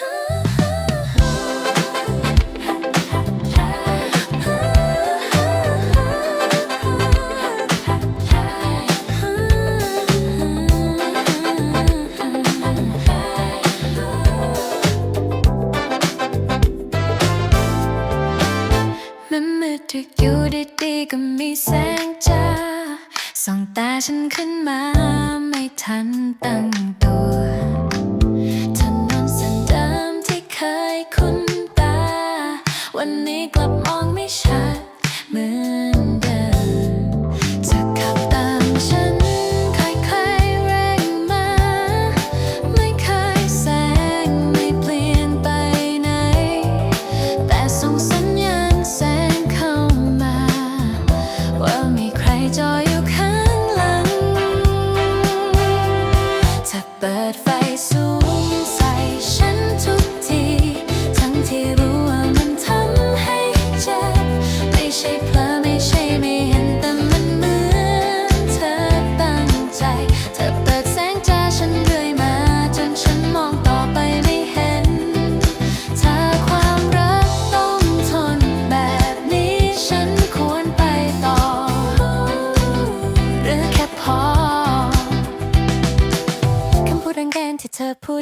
มันมืดดึกอยู่ดีๆก็มีแสงจ้าส่องตาฉันขึ้นมาไม่ทันตั้งตัว วันนี้กลับมองไม่ชัดเหมือนเดิมเธอขับตามฉันค่อยๆเร่งมา ไม่เคยแซงไม่เปลี่ยนไปไหน แต่ส่งสัญญาณแสงเข้ามา ว่ามีใครจอยอยู่ข้างหลังถ้าเปิดไฟสูง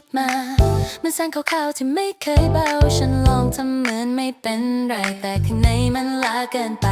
ดมา มันแสงขาวๆที่ไม่เคยเบา ฉันลองทำเหมือนไม่เป็นไร แต่ข้างในมันลาเกินไป